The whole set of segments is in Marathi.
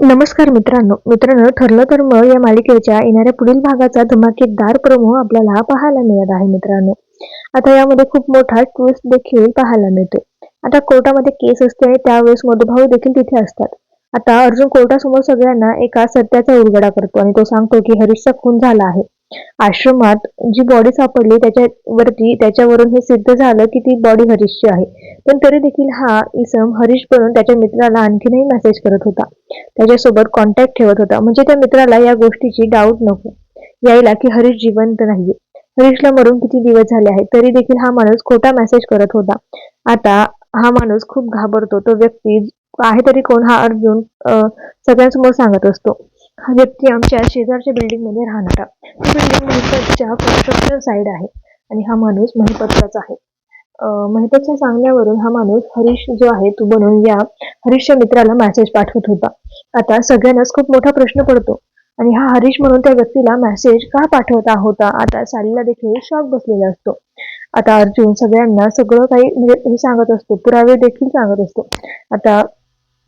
नमस्कार मित्रांनो. मित्रांनो ठरलं तर मग या मालिकेच्या येणाऱ्या पुढील भागाचा धमाकेदार प्रमो आपल्याला पाहायला मिळत आहे मित्रांनो. आता यामध्ये खूप मोठा ट्विस्ट देखील पाहायला मिळतोय. आता कोर्टामध्ये केस असते आणि त्यावेळेस मधुभाऊ देखील तिथे असतात. आता अर्जुन कोर्टासमोर सगळ्यांना एका सत्याचा उलगडा करतो आणि तो सांगतो की हरीशचा खून झाला आहे. आश्रमात जी बॉडी सापडली त्याच्यावरती त्याच्यावरून हे सिद्ध झालं की ती बॉडी हरीशची आहे. पण तरी देखील हा इसम हरीश बनून त्याच्या मित्राला आणखीनही मेसेज करत होता. त्याच्यासोबत कॉन्टॅक्ट ठेवत होता. म्हणजे त्या मित्राला या गोष्टीची डाऊट नको. यायला की हरीश जिवंत नाहीये. हरीशला मरून किती दिवस झाले आहेत तरी देखील हा माणूस खोटा मेसेज करत होता. आता हा माणूस खूप घाबरतो. तो व्यक्ती आहे तरी कोण हा अर्जुन सगळ्यांसमोर सांगत असतो. हा व्यक्ती आमच्या शेजारच्या बिल्डिंगमध्ये राहणारा ती बिल्डिंग महिपतच्या कन्स्ट्रक्शन साईड आहे आणि हा माणूस महिपतचाच आहे. महिपतच्या सांगण्यावरून हा माणूस हरीश जो आहे तो बनून या हरीशच्या मित्राला मेसेज पाठवत होता. आता सगळ्यांनाच खूप मोठा प्रश्न पडतो आणि हा हरीश म्हणून त्या व्यक्तीला मेसेज का पाठवता होता आता सालीला देखील शॉक बसलेला असतो. आता अर्जुन सगळ्यांना सगळं काही म्हणजे हे सांगत असतो. पुरावे देखील सांगत असतो. आता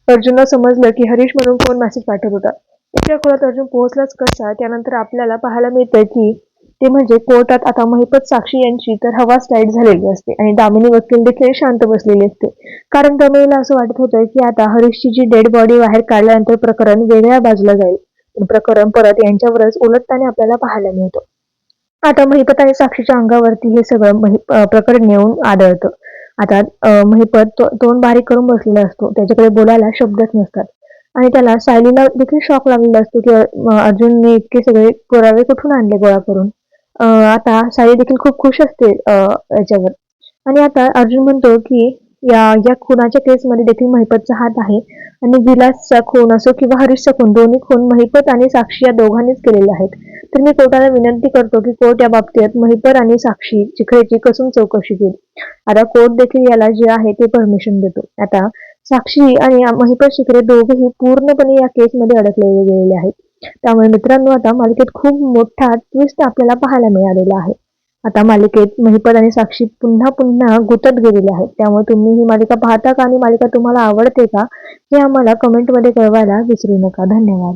अर्जुनला समजलं की हरीश म्हणून कोण मेसेज पाठवत होता. इकडे खोलात अर्जुन पोहोचलाच कसा? त्यानंतर आपल्याला पाहायला मिळतं की ते म्हणजे कोर्टात आता महिपत साक्षी यांची तर हवा स्लाईड झालेली असते आणि दामिनी वकील देखील शांत बसलेली असते. कारण दमेला असं वाटत होतं की आता हरीशची जी डेड बॉडी बाहेर काढल्यानंतर प्रकरण वेगळ्या बाजूला जाईल. प्रकरण परत यांच्यावरच उलटताना आपल्याला पाहायला मिळतं. आता महिपत आणि साक्षीच्या अंगावरती हे सगळं प्रकरण येऊन आढळतं. आता महिपत तोंड बारीक करून बसलेला असतो. त्याच्याकडे बोलायला शब्दच नसतात. आणि त्याला सायलीला देखील शॉक लागलेला असतो की अर्जुनने इतके सगळे पुरावे कुठून आणले गोळा करून आता सायली देखील खूप खुश असते याच्यावर. आणि आता अर्जुन म्हणतो की या या खुनाच्या केसमध्ये देखील महिपतचा हात आहे. आणि विलासचा खून असो किंवा हरीशचा खून दोन्ही खून महिपत आणि साक्षी या दोघांनीच केलेले आहेत. तर मी कोर्टाला विनंती करतो की कोर्ट या बाबतीत महिपत आणि साक्षी चिखळेची कसून चौकशी केली. आता कोर्ट देखील याला जे आहे ते परमिशन देतो. आता साक्षी आणि महिपत शिकरे दोघेही पूर्णपणे या केसमध्ये अडकलेले गेलेले आहेत. त्यामुळे मित्रांनो आता मालिकेत खूप मोठा ट्विस्ट आपल्याला पाहायला मिळालेला आहे. आता मालिकेत महिपत आणि साक्षी पुन्हा पुन्हा गुतत गेलेले आहेत. त्यामुळे तुम्ही ही मालिका पाहता का आणि मालिका तुम्हाला आवडते का हे आम्हाला कमेंटमध्ये कळवायला विसरू नका. धन्यवाद.